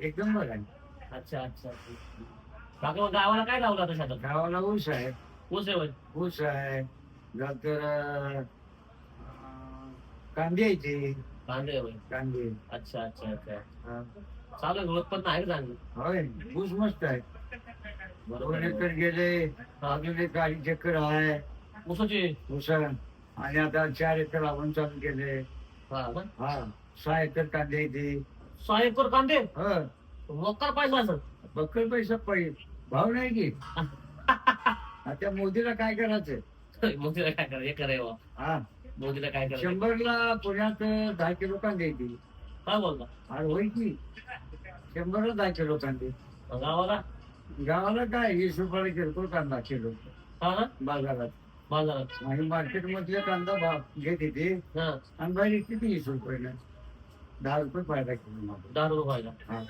एकदम आहे अच्छा अच्छा बाकी मग गावाला काय लावलं आता शेतात गावाला ऊस आहे. ऊस आहे होय. ऊस आहे. नंतर अं, कांदे आहे कांदे होय. कांदे. अच्छा अच्छा अच्छा. हा. चालू आहे उत्पन्न आहे का चांगलं. होय ऊस मस्त आहे. बरोबर दोन. एकर गेले. अजून एक अडीच एकर आहे. ऊसाची? ऊस आणि आता चार एकर आपण चालू केले. हा? हा सहा एकर कांदे आहे ते सहा एकर कांदे. हा. मोकार पाहिजे असं. बक्कल पैसा पाहिजे. भाव नाही की. आता मोदीला काय करायचं मोदीला काय करायचं? आहे बा. हा मोदीला काय करायचं? शंभरला पुण्यात दहा किलो कांदे येतील. काय बोलता अरे होय की. शंभरला दहा किलो कांदे. गावाला? गावाला काय? वीस रुपयाला किरकोळ कांदा किलो. हा ना? बाजारात. बाजारात. आणि मार्केट मधले कांदा भाव घेत येते हा. आणि बाहेर किती वीस रुपये दहा रुपये फायदा किलो मागं. दहा रुपये हा.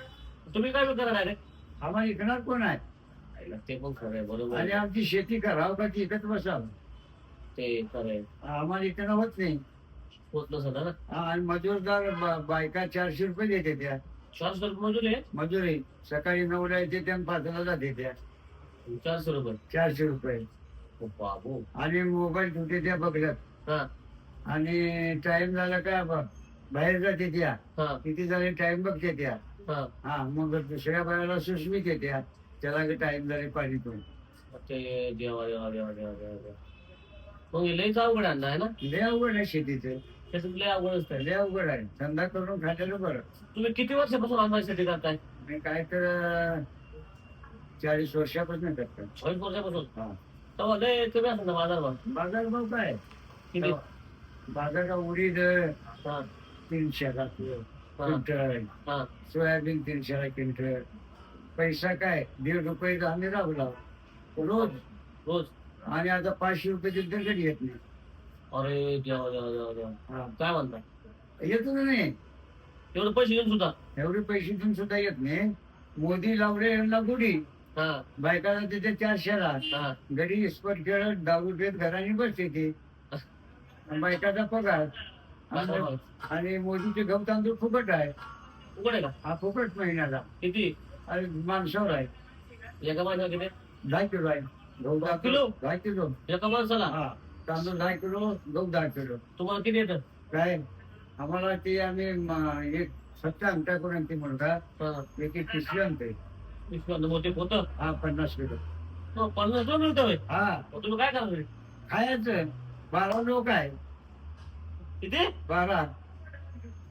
तुम्ही काय विकणार डायरेक्ट आम्हाला विकणार कोण आहे? ते पण खरं आहे बरोबर आणि आहे. आमची शेती करावं का ती इकत बसावं? ते खरं आहे. आम्हाला इकडं होत नाही. होत नसत ना? हा, आणि मजूरदार ब- बायका चारशे रुपये देते त्या. चारशे रुपये मजुरी आहे मजुरी. सकाळी नऊला येते त्या आणि पाचला जाते त्या. चारशे रुपये. चारशे रुपये. ओ बाबू. आणि मोबाईल ठेवते त्या बघल्यात. हा. आणि टाइम झाला का ब- बाहेर जाते त्या हा. किती झाले टाइम बघते त्या हा. हा मग दुसऱ्या बायाला सुस्मित येत्या. त्याला टाइम झाले पाणी तो. ते देवा देवा देवा देवा देवा देवा. मग हे लयच अवघड ना आहे ना? लय अवघड आहे शेतीचं. त्याच्यात लय अवघड असतं लय अवघड आहे. धंदा करून खाल्लेलं बरं. तुम्ही किती वर्षापासून अंदाजसाठी करताय? मी काय तर अं, चाळीस वर्षापासून करतो चाळीस वर्षापासून? हा. तेव्हा लय कमी असं ना बाजार भाव काय? किती? बाजार उडीद हा. तीनशेला क्विंटल हा. सोयाबीन तीनशेला क्विंटल पैसा काय? दीड रुपये आम्ही राहला रोज. रोज. आणि आता पाचशे रुपये कधी येत नाही. अरे देवा देवा देवा देवा. हा. काय म्हणता येतो ना नाही एवढे पैसे घेऊन सुद्धा? एवढे पैसे देऊन सुद्धा येत नाही. मोदी लावले यांना गुढी. हा. बायकाला तिथे चारशेला हा. घरी इस्पट खेळत दारू पेत घराने बसते ती. बायकाचा पगार. आणि- मोदीचे गहू तांदूळ फुकट आहे. उघड आहे का? हा फुकट महिन्याला. किती? आणि माणसावर आहे. एका माणसाला किती? दहा किलो आहे. गहू दहा किलो? दहा किलो. एका माणसाला? हा. तांदूळ दहा किलो गहू दहा किलो. तुम्हाला किती येतं? काय? आम्हाला ते आम्ही म- एक सत्ता अंगठा करून ते मुलगा हा. एक एक पिशवी आणते. विश्वास मोठे होतं हा पन्नास किलो. पन्नास रुपये मिळतं होय. हा. मग तुम्ही काय करणार? खायचं. बारा लोक आहे. किती? बारा.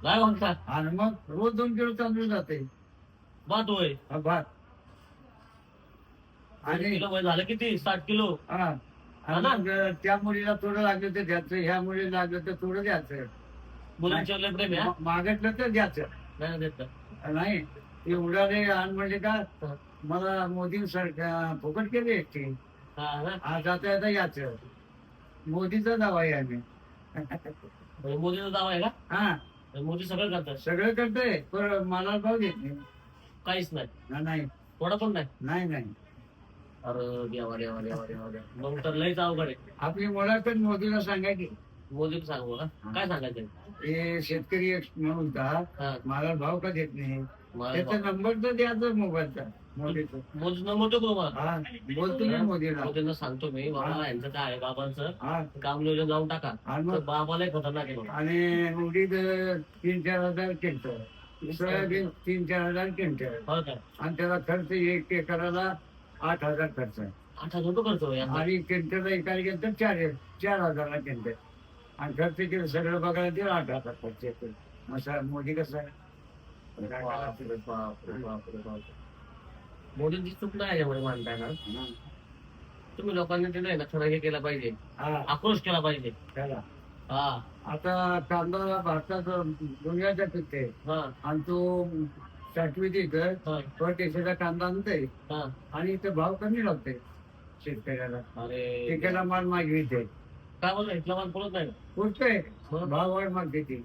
काय म्हणता? आणि मग रोज दोन किलो तांदूळ जाते. बात होय. हा भात. आणि किलो वय झालं किती? साठ किलो. हा. आणि मग त्या मुलीला थोडं लागलं तर द्यायचं ह्या मुलीला लागलं तर थोडं द्यायचं मुलांच्या लय प्रेम आहे हा? मा- मागितलं तर द्यायचं नाही देत. का? नाही आण म्हणजे का हा. मला मोदी सरकार फुकट केले एकटी. हा आज आता आता याचं मोदीचा दावा आहे आम्ही म्हणजे मोदीचा दावा आहे का हा. म्हणजे मोदी सगळं करतात. सगळं करतोय पण मला भाव देत नाही. काहीच नाही. ना, नाही. थोडं पण नाही? नाही नाही. अरे देवा देवा देवा देवा देवा. मग तर लयच अवघड आहे. आपली मुलाखत मोदीला सांगा की मोदी सांगू का? काय सांगायचं? हे शेतकरी एक म्हणून का हा. मला भाव का देत नाही? मला त्याचा नंबर तर द्यायचा मोबाईलचा. तो मला हा बोलतो ना मोदीला. मोदींना सांगतो मी. बाबा यांचं काय आहे बाबांचं? काम नियोजन जाऊन टाका. आणि तर मग बाबाला खतरनाक आहे. आणि उडीद तीन चार हजार क्विंटल सोयाबीन तीन चार हजार क्विंटल हो आणि त्याला खर्च एक एकराला आठ हजार खर्च आहे. आठ हजार रुपये करतो यांना. आणि क्विंटलला एकाला गेलं तर चार चार हजारला क्विंटल आणि खर्च केलं सगळं बघायला ते आठ हजार खर्च येतो मग मोदी कसं आहे काय करायचं? बापरे, बापरे, बापरे, बापरे. मोदींची चूक नाही याच्यामध्ये मानताय ना? हा. तुम्ही लोकांनी ते नाही ना खरं हे केलं पाहिजे. हा. आक्रोश केला पाहिजे. चला हा. आता कांदा भारतात दुनियाचा पिकते हा. आणि तो साठवी तिथं हा. परदेशाचा कांदा आणते हा. आणि इथं भाव कमी लागते शेतकऱ्याला. अरे. एकेला माल मागविते काय बोलतो इथला माल बोलत नाही? पुरतोय? भाव वाढ मागते ती.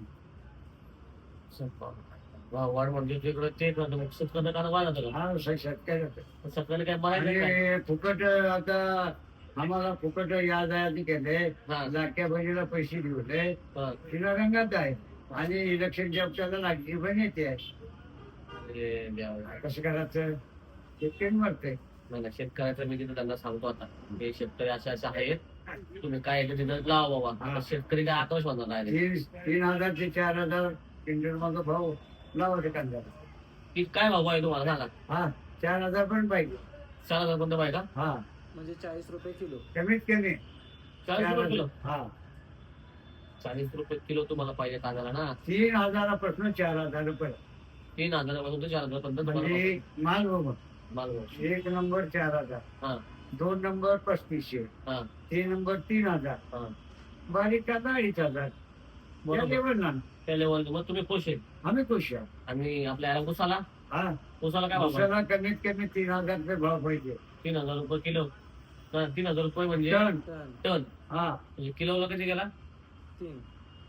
वाढ म्हणजे तिकडे ते करतो मग वाढत हा श- शेतकऱ्याचं शेतकऱ्याला काय? आणि फुकट आता आम्हाला फुकट या जायचे केले हा, लाटक्या बहिणीला पैसे हा. तिला रंगात आहे. आणि इलेक्शन जॉबच्याला लाटकी पण येते. अरे देवा. कसं करायचं? ते मरते. नाही नाही, शेतकऱ्याचा मी तिथे त्यांना सांगतो आता. हे शेतकरी असे असे आहेत. तुम्ही काय आहे ते तिथं लावा बाबा. आता शेतकरी काय आकाश होणार नाही तीन तीन हजार ते चार हजार क्विंटल मग भाऊ की काय भाव आहे तुम्हाला सांगा. हा चार हजार पण पाहिजे. चार हजार पर्यंत पाहिजे का? हा. म्हणजे चाळीस रुपये किलो. कमीत कमी. चाळीस रुपये किलो? हा. चाळीस रुपये किलो तुम्हाला पाहिजे कांद्याला ना? तीन हजारापासून चार हजार रुपये तीन हजारापासून ते चार हजारपर्यंत तुम्हाला म्हणजे माल बघ. माल एक नंबर चार हा. हजार दोन नंबर पस्तीसशे. हा. तीन नंबर तीन हजार. हा. बारीक कांदा अडीच हजार? या बरोबर ना. त्या लेवल मग तुम्ही खुश आहे आम्ही खुश आहे. आणि आपल्या याला उसाला? हा. उसाला काय भाव आहे? उसाला कमीत कमी तीन हजार रुपये भाव पाहिजे. तीन हजार रुपये किलो. हा, तीन हजार रुपये म्हणजे टन. टन. टन हा. म्हणजे किलोला किती गेला? तीन.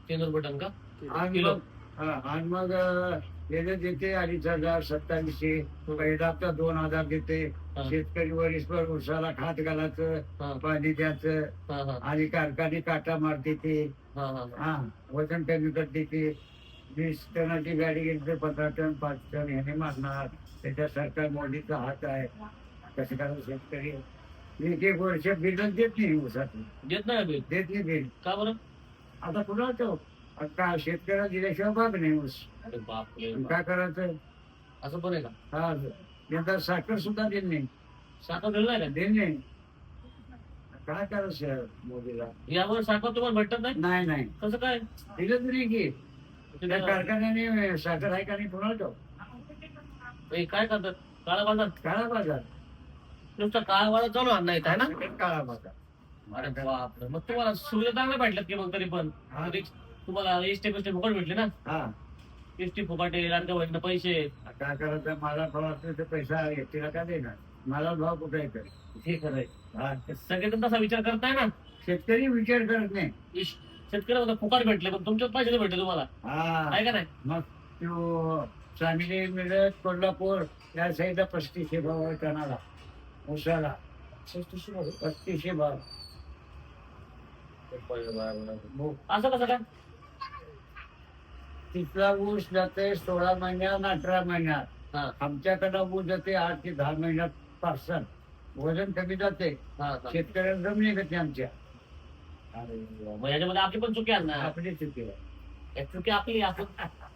तीन रुपये टन का? किलो आणि किलो. मग हा आणि मग अं, याला देते अडीच हजार सत्तावीसशे हप्ता दोन हजार देते. शेतकरी वरिष्ठ उसाला खात घालायचं पाणी द्यायचं आणि कारखाने काटा मारते ते हा वजन कमी करते ते वीस टनाची गाडी गेली तर पंधरा टन पाच टन ह्याने मारणार. त्याच्या सरकार मोदीचा हात आहे. कसं करायचं शेतकरी? एक एक वर्ष बिलच देत नाही ऊसात देत नाही बिल देत नाही बिल का बरं? आता कुणा तो का शेतकऱ्याला दिल्याशिवाय बाग नाही ऊस अरे बापरे काय करायचं? असं पण आहे का? हा यंदा साखर सुद्धा देत नाही. साखर दिलं नाही देत नाही. काय करायचं मोदीला? का यावर साखर तुम्हाला भेटत नाही? नाही नाही. कसं काय? दिलंच नाही की. त्या कारखान्याने साखर आहे का नाही कुणाला तो. हे काय करतात? काळा बाजार. काळा बाजार. नुसता काळा बाजार चालू आणणार आहे ना? काळा बाजार. अरे बापरे. मग तुम्हाला सुविधा चांगल्या भेटल्यात की मग तरी पण? हा. तरी तुम्हाला एसटी पेस्टी फुकट भेटले ना? हा. एसटी फुकट लाडक्या बहिणीला पैसे. काय करायचं? मला भाव असले तर पैसा एकटीला का देणार? मला भाव कुठे येतो हे खरंय हा. सगळेजण तसा विचार करताय ना? शेतकरी विचार करत नाही. इश, शेतकऱ्याला फुकट भेटले पण तुमच्याच पैसे भेटले तुम्हाला. हा. आहे का नाही? मग तो मिरज कोल्हापूर या साईडला पस्तीसशे भाव आहे टनाला उसाला. पस्तीसशे भाव. असं कसं काय? तिथला ऊस जाते सोळा महिन्यात अठरा महिन्यात. हा. आमच्याकडं ऊस जाते आठ ते दहा महिन्यात पार्सल. वजन कमी जाते. हा, हा. शेतकऱ्याला जमिनी येत आमच्या. अरे वा. मग याच्यामध्ये आपली पण चुकी आहे ना? आपली चुकी आहे. चुकी आपली आपण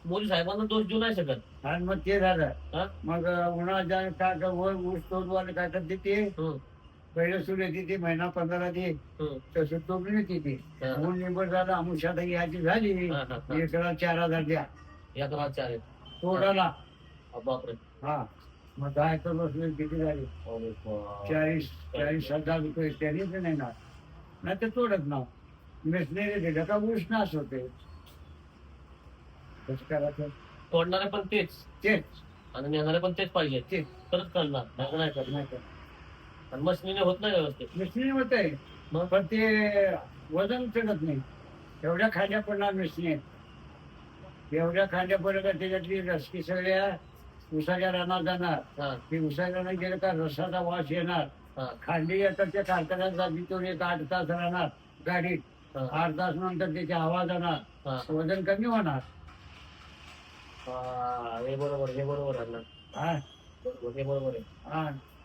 मोदी साहेबांना दोष देऊ नाही शकत. आणि मग ते झालं. हा? मग उन्हाळ्यात काय काय वर ऊस तोडवाले काय करते ते? हं, पहिलं सुरू येते ते महिना पंधरा दे हं. तसं तोडून येते ते हा, ऊन निवड झालं अमुषात याची झाली. हा, हा, हा. एकला चार हजार द्या. या तर चार आहेत. तोडाला. अ, बापरे. हा. मग दहा एकर बसले किती झाले? अरे. चाळीस चाळीस हजार रुपये. त्यांनीच नाही ना नाही ते तोडत ना मेसनेरी दिलं का ऊस नाश होते. कसं करायचं? तोडणारे पण तेच. तेच. आणि नेणारे पण तेच पाहिजे. तेच. तरच करणार नाही नाही करणार नाही. का आणि मशिनीने होत नाही व्यवस्थित. मिसणी होत आहे. मग? पण ते वजन चढत नाही. एवढ्या खांद्या पडणार मिसणी एवढ्या खांद्या पडलं का त्याच्यातली रस्ती सगळ्या उसाच्या रानात जाणार. हा. ती उसाच्या रानात गेलं का रसाचा वास येणार. हा. खांडी येतात त्या कारखान्यात जाती तो एक आठ तास राहणार गाडीत. हा, आठ तास नंतर त्याची हवा जाणार हा. वजन कमी होणार. हा, हे बरोबर हे बरोबर आहे ना. हा. बरोबर हे बरोबर आहे. हा.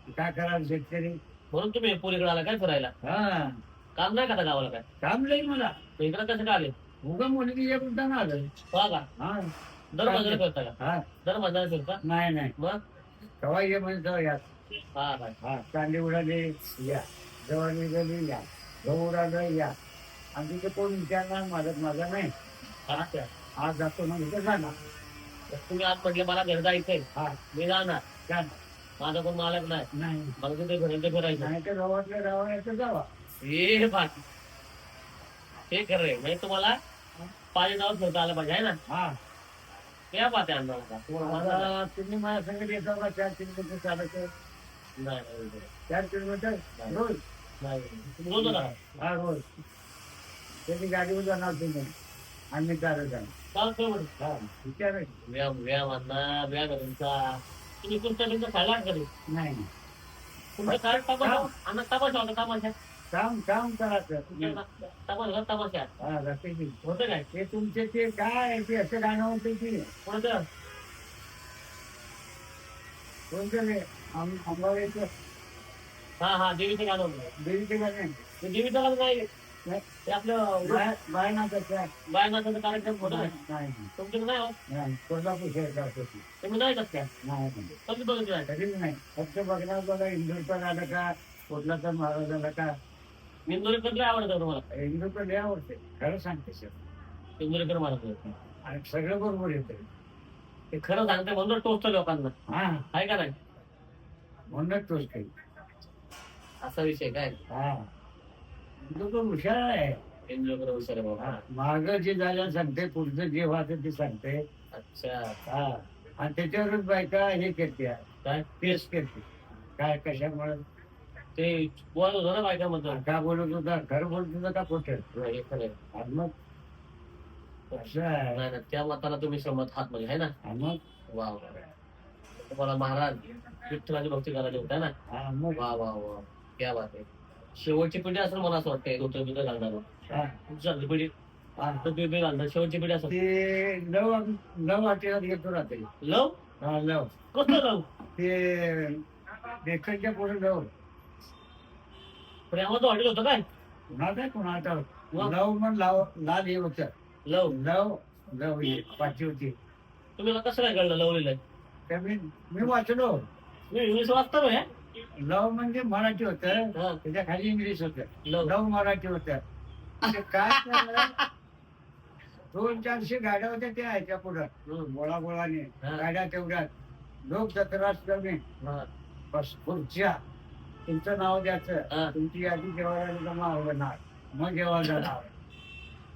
काय करायला शेतकरी? म्हणून तुम्ही पुरीकडे आला काय फिरायला? हा. काम नाही का गावाला काय? काम नाही मला. इकडे कसं काय आले? उगा मुलगी एक उद्या आलं. हा का? हा. दर महिन्याला फिरता का? हा. दर महिन्याला फिरता? नाही नाही. मग? केव्हा ये म्हणजे तेव्हा या. हा काय हा कांदे उडाले या. जवळ निघाली या. गहू उडालं या. आणि तिथे कोण विचारणार माझं माझा नाही. अच्छा. आज जातो ना इथे जाणार. तुम्ही आज म्हटले मला घर जायचंय हा. मी जाणार. छान माझा कोण मालक नाही. नाही. मला तिथे घरांचे फिरायचं. नाही तर गावातल्या गावाला जावा. हे बात हे खरं आहे. म्हणजे तुम्हाला पाणी नाव फिरता आलं पाहिजे आहे ना? हा. या पाते अंदाज तुम्ही माझ्या संगत येता का चार किलोमीटर चालायचं नाही नाही, नाही. चार किलोमीटर? रोज? नाही तुम्ही बोलतो ना हा रोज. त्यांनी गाडीवर जाणार तुम्ही. आम्ही चालत जाणार चालतोय म्हणे. विचार आहे. व्यायाम व्यायाम अण्णा व्यायाम आहे तुमचा तुम्ही तुमच्या तुमचं खायला नाही. तुमचं काय तपासा अण्णा तपासा होता तमाशा. काम काम करायचं हा रस्त्याची होतं काय? ते तुमचे ते काय ते असं गाणं होतं की कोणतं? कोणतं आंबाबाईचं हा हा देवीचं गाणं देवीचे गाणे ते देवीचं गाणं नाही. ते आपलं बाय बायनाथाचं बायनाथाचा कार्यक्रम होता नाही नाही, तुमच्याकडे नाही हो? नाही कोल्हापूर शहरात तुम्ही नाही जात त्या नाही नाही. कधी आहे कधीच नाही फक्त बघणार बघा इंदूरचा झालं का कुठलाचा महाराजाला का इंदोरीकर लय आवडतं तुम्हाला इंदूरचं लय आवडते खरं सांगते सर इंदोरीकर महाराज आणि सगळं बरोबर येते ते खरं सांगते म्हणून टोचतं लोकांना हा आहे का नाही म्हणूनच तोच काही असा विषय काय हा इंदूर हुशार आहे. इंदोरीकर हुशार आहे बाबा. माग जे झालं सांगते पुढचं जे व्हायचं ते सांगते. अच्छा. हा. आणि त्याच्यावरच बायका हे करते. काय? पेस करते. काय कशामुळे? ते बोलत होतं ना बायकामध्ये का बोलत होता? खरं बोलत होता का खोटं? हे खरं आहे. मग? असं आहे. नाही नाही त्या मताला तुम्ही सहमत आहात म्हणजे आहे ना? आणि मग? वा वा. तुम्हाला महाराज विठ्ठलाची भक्ती करायला होता ना? हा मग? वा वा वा. क्या बात आहे. शेवटची पिढी असेल मला असं वाटतंय धोतर बितर घालणार हा, पिढी? हा. तर बिबे घालणार शेवटची पिढी असेल. ते लव लव हॉटेलात घेतो रात्री लव हा लव कसलं लव ते डेक्कनच्या पुढे लव प्रेमाचं हॉटेल होतं काय? कुणाला काय कुणाला मग? लव मग लाव लाल हे होतं. लव. लव लव हे पाचवी होती. तुम्ही कसं काय कळलं लव लिहिलंय? तर मी मी वाचलो. मी इंग्लिश वाचतो ना हे? लव म्हणजे मराठी होतं. हा, त्याच्याखाली इंग्लिश होतं. लव. लव मराठी होतं. काय झालं? दोन चारशे गाड्या होत्या त्या ह्याच्या पुढं. हम्म, बोळा बोळाने हा. गाड्या तेवढ्यात. लोक जत्रास कमी हा, बस खुर्च्या. तुमचं नाव हा. द्यायचं तुमची यादी जेव्हा जमा होणार. मग जेव्हा जाणार.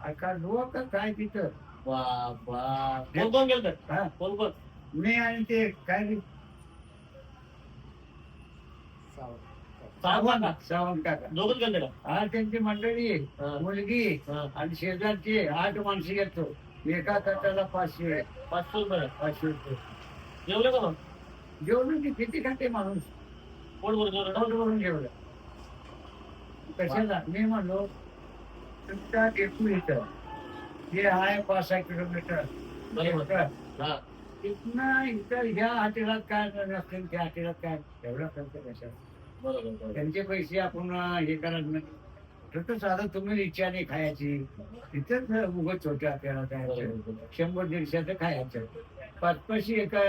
आता लोक काय तिथं? कोण कोण गेलं हा. कोण कोण? मी आणि ते काय ते सावंत. काका. सावंत. काका. दोघंच गेले का? हा त्यांची मंडळी हा, मुलगी हा. आणि शेजारची आठ माणसं येतो. एका ताटाला पाचशे. पाचशे रुपये. पाचशे रुपये. जेवले का मग? की किती खाते माणूस? पोट भरून जेवलं ना? पोट भरून जेवलं. कशाला? मी म्हणलो तुमच्या डेपू इथं जे आहे पाच सहा किलोमीटर. बरोबर. इथं हा. तिथनं इथं ह्या हॉटेलात काय नसतील त्या हॉटेलात काय? एवढा खर्च कशा बरोबर बरोबर त्यांचे पैसे आपण हे करायचं नाही. फक्त साधं तुम्ही इच्छाने खायची. तिथंच उगत छोट्या खायचं बरोबर. शंभर दीडशेचं खायचं. पाच पैसे एका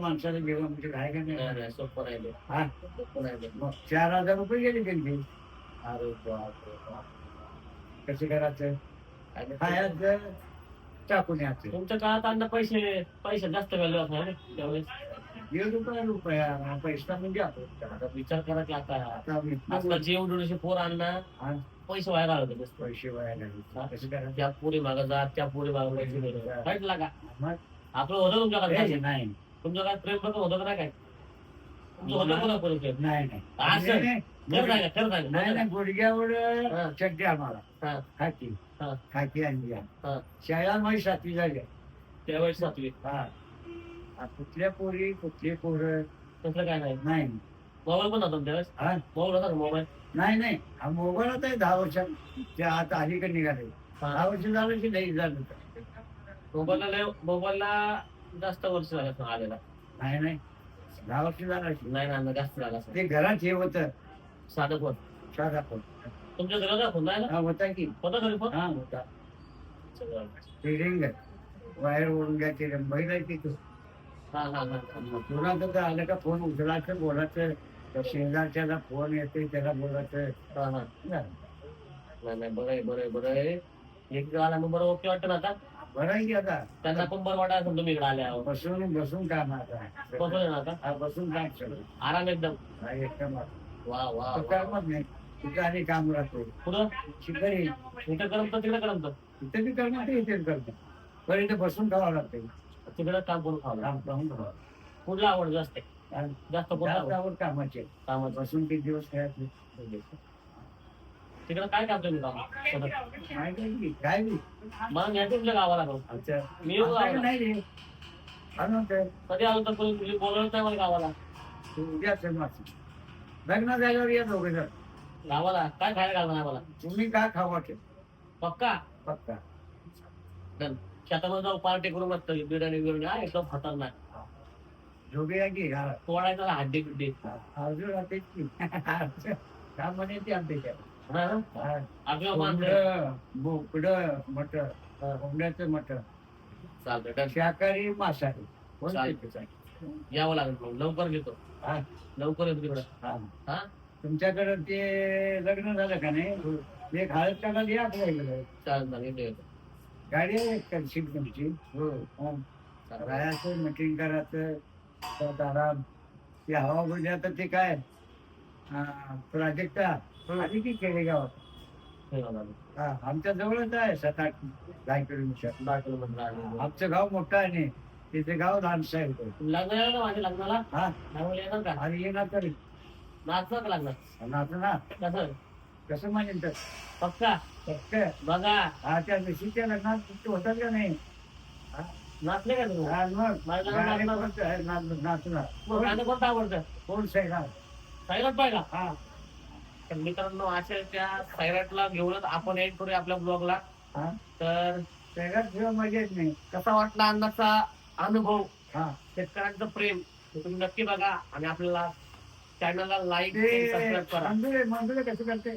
माणसाला जेवण म्हणजे काय का नाही, नाही नाही, सोपं नाही. हा? नाही ते. मग चार हजार रुपये गेले त्यांचे. अरे. कसे करायचं? आणि खायचं टाकून यायचं. तुमच्या काळात अन्न पैसे पैसे जास्त व्हॅल्यू असणार त्यावेळेस? दीड रुपया रुपया पैसा म्हणजे आता विचार करा की आता आता आजकाल जेवण डोळीचे पोर आणणार हा, पैसे व्हायला नुसतं. पैसे व्हायला लागले. कसं करायचं? त्या पुरी मागं जा त्या पुरी मागं पैसे. वाईट लागा. मग? आपलं होतं तुमच्या काळात नाही तुमच्या काळात प्रेम बघ होतं का नाही काय? तुमचं होतं कोणा कोणी प्रेम? नाही नाही. असं? नाही, खरं नाही सांगा खरं नाही सांगा नाही, गुडघ्यावर हा. आम्हाला. हा. खाकी. हा. खाकी आणली हा. शाळा माझी सातवी झाली. त्यावेळेस सातवी. हा. कुठल्या पोरी कुठली पोरं? तसलं काय नाही. नाही. मोबाईल पण होता त्यावेळेस हा? मोबाईल होता मोबाईल? नाही नाही. हा मोबाईल आहे दहा वर्षात त्या आता अलीकडे निघाले. दहा वर्ष झालं की नाही झालं होतं. मोबाईलला लय- मोबाईलला जास्त वर्ष झालं आलेला. नाही नाही. दहा वर्ष झालं असेल. नाही ना जास्त झाला ते घरात हे होतं. साधं फोन. साधा फोन. तुमच्या घराचा फोन नाही ना हा होता की. होता घरी फोन? हा होता. ते रिंग वायर ओढून घ्या ते आहे तिथं कोणाचं आलं का फोन उचलायचं बोलायचं शेजारच्याला फोन येते त्याला बोलायचं. नाही नाही बरं बरं आहे बरं आहे. एक आला मग बरं ओके वाटतं आता? बरं आहे की आता? त्यांना पण बरं वाटत असेल तुम्ही इकडे आल्यावर बसून बसून काम आता. बसून आता? बसून काम सगळं आराम एकदम. एकदम. वा वा. करमत नाही. तिथं आणि काम राहतो. पुढं शिकारी इथं करमतं तिकडे करमतं? तिथे बी करमत इथे करतो पण इथे बसून खावं लागतं. तिकडे काम करून खावं काम पाहून खावं कुठला आवड जास्त आहे. आणि जास्त आवड. आवड कामाचे कामाचं. बसून किती दिवस खेळायचे तिकडे काय काम तुम्ही काम माहिती आहे की काय बी मला न्यायचं तुमच्या गावाला भाऊ अच्छा मी येऊ आमच्याकडे गावाला. नाही रे आणून तर कधी आलो तर कोणी तुझी बोलवत नाही मला गावाला. तू उद्या असेल माझं लग्न झाल्यावर या दोघे जण. गावाला? काय खायला घालणार नाही मला तुम्ही काय खावा पक्का? पक्का. शेतामध्ये जाऊ पार्टी करून मस्त बिर्याणी बिर्याणी. आहे एकदम खतरनाक. आहे की हा तोडायचा हड्डी बिड्डी. अजून राहते की. का म्हणे ते आमच्या हा? ना? हा. आपलं माणसं कोंबडं बोकडं मटण कोंबड्याचं मटण चालतं डन. शाकाहारी मांसाहारी. कोणते? चालतं चालतं. यावं लागेल मग. लवकर हा. लवकर येतो तिकडं. हा. हा? तुमच्याकडे ते लग्न झालं का नाही? एक हळद टाकायला या आपल्या इकडे चालेल चालेल. येतो येतो. गाडी आहे का सीट तुमची? हा. राहायचं मिटिंग करायचं आराम ते हवा गुजरात ते काय? प्रोजेक्ट आधी की खेडेगावात हे. हा आमच्या जवळच आहे सात आठ दहा किलोमीटर. दहा किलोमीटर. आमचं गाव मोठं आहे नाही तिथे गाव लहानसं आहे. लग्न आहे ना माझ्या लग्नाला? हा. त्यामुळे येणार का? आणि येणार तर. नाचणार का लग्नात? नाचं ना कसं? कसं म्हणेन तर? पक्का? फक्त बघा. हा त्या निशीच्या लग्नात होतात का नाही? नाचले का तुम्ही? हा, मग. माझ्या गाणे लग्नात कोणतं? आहे? नाच- नाचणार. मग गाणं कोणतं आवडतं? कोण? सैराट. सायराट पाहिला? हा. तर मित्रांनो अशा त्या सायराटला घेऊनच आपण एड करूया आपल्या ब्लॉगला. हा. तर सैराट शिवाय मजा येत नाही. कसा वाटला अन्नाचा अनुभव? हा. शेतकऱ्यांचं प्रेम? हे तुम्ही नक्की बघा आणि आपल्याला चॅनलला लाईक ते सबस्क्राईब करा. मंजुळे मंजुळे कसं करते?